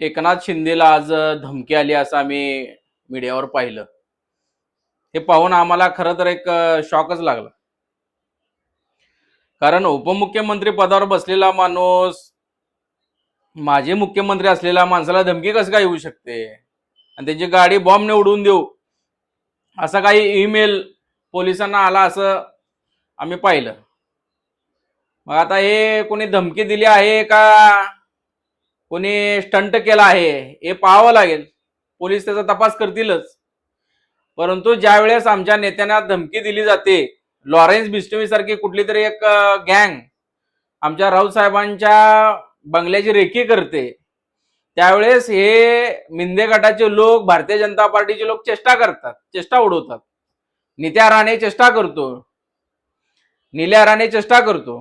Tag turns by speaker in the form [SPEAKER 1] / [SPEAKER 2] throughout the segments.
[SPEAKER 1] एकनाथ शिंदेला आज धमकी आली असं आम्ही मीडियावर पाहिलं. हे पाहून आम्हाला खरं तर एक शॉकच लागला. कारण उपमुख्यमंत्री पदावर बसलेला माणूस माजी मुख्यमंत्री असलेल्या माणसाला धमकी कसं काय येऊ शकते? आणि त्याची गाडी बॉम्बने उडवून देऊ असा काही ईमेल पोलिसांना आला असं आम्ही पाहिलं. मग आता हे कोणी धमकी दिली आहे का? कोणी स्टंट केला आहे हे पाहावं लागेल. पोलीस त्याचा तपास करतीलच. परंतु ज्या वेळेस आमच्या नेत्यांना धमकी दिली जाते लॉरेन्स बिस्टवी सारखी कुठली तरी एक गँग आमच्या राऊत साहेबांच्या बंगल्याची रेखी करते त्यावेळेस हे मिंदे गटाचे लोक भारतीय जनता पार्टीचे लोक चेष्टा करतात चेष्टा उडवतात. नित्या राणे चेष्टा करतो. निल्या राणे चेष्टा करतो.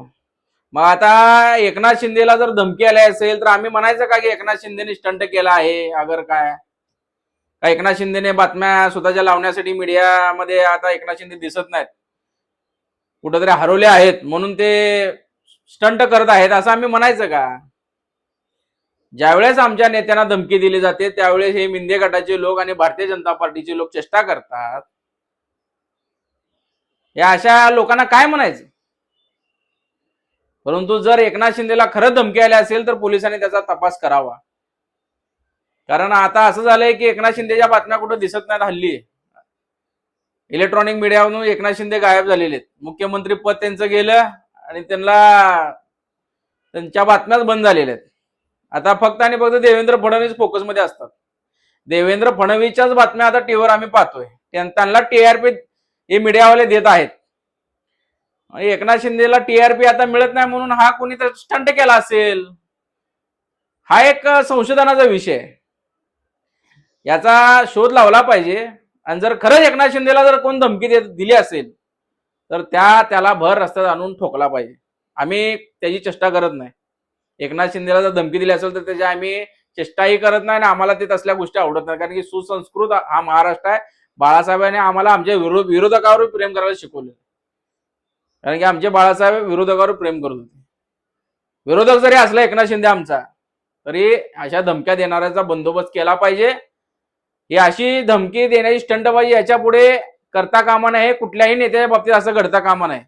[SPEAKER 1] मग आता एकनाथ शिंदेला जर धमकी आली असेल तर आम्ही म्हणायचं का की एकनाथ शिंदेने स्टंट केला आहे? अगर काय? का एकनाथ शिंदेने बातम्या स्वतःच्या लावण्यासाठी मीडियामध्ये आता एकनाथ शिंदे दिसत नाहीत. कुठंतरी हरवले आहेत म्हणून ते स्टंट करत आहेत असं आम्ही म्हणायचं का? ज्यावेळेस आमच्या नेत्यांना धमकी दिली जाते त्यावेळेस हे मिंदे गटाचे लोक आणि भारतीय जनता पार्टीचे लोक चेष्टा करतात. या अशा लोकांना काय म्हणायचं? परंतु जर एकनाथ शिंदेला खरं धमकी आली असेल तर पोलिसांनी त्याचा तपास करावा. कारण आता असं झालंय की एकनाथ शिंदेच्या बातम्या कुठं दिसत नाहीत हल्ली. इलेक्ट्रॉनिक मीडियावरून एकनाथ शिंदे गायब झालेले आहेत. मुख्यमंत्री पद त्यांचं गेलं आणि त्यांना त्यांच्या बातम्याच बंद झालेल्या आहेत. आता फक्त आणि फक्त देवेंद्र फडणवीस फोकसमध्ये असतात. देवेंद्र फडणवीसच्याच बातम्या आता टीव्हीवर आम्ही पाहतोय. त्यांना टीआरपी हे मीडियावाले देत आहेत. एकनाथ शिंदेला टीआरपी आता मिळत नाही म्हणून हा कोणी तर स्टंट केला असेल. हा एक संशोधनाचा विषय. याचा शोध लावला पाहिजे. आणि जर खरंच एकनाथ शिंदेला जर कोण धमकी दे दिली असेल तर त्या त्याला भर रस्त्यात आणून ठोकला पाहिजे. आम्ही त्याची चेष्टा करत नाही. एकनाथ शिंदेला जर धमकी दिली असेल तर त्याची आम्ही चेष्टाही करत नाही आणि आम्हाला ते तसल्या गोष्टी आवडत नाही कारण की सुसंस्कृत हा महाराष्ट्र आहे. बाळासाहेबांनी आम्हाला आमच्या विरोध विरोधकावर प्रेम करायला शिकवले कारण की आमचे बाळासाहेब विरोधकावर प्रेम करत होते. विरोधक जरी असला एकनाथ शिंदे आमचा तरी अशा धमक्या देणाऱ्याचा बंदोबस्त केला पाहिजे. ही अशी धमकी देण्याची स्टंटबाजी याच्यापुढे करता कामा नाही कुठल्याही नेत्याच्या बाबतीत असं घडता कामा नये.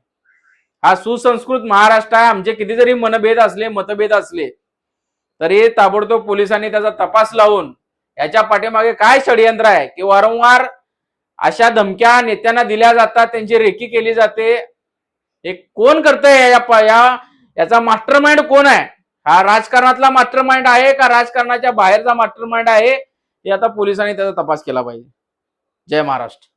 [SPEAKER 1] हा सुसंस्कृत महाराष्ट्र आहे आमचे किती जरी मनभेद असले मतभेद असले तरी ताबडतोब पोलिसांनी त्याचा तपास लावून याच्या पाठीमागे काय षडयंत्र आहे की वारंवार अशा धमक्या नेत्यांना दिल्या जातात त्यांची रेकी केली जाते हे कोण करतंय या याचा मास्टर माइंड कोण आहे? हा राजकारणातला मास्टर माइंड आहे का राजकारणाच्या बाहेरचा मास्टर माइंड आहे? हे आता पोलिसांनी त्याचा तपास केला पाहिजे. जय महाराष्ट्र.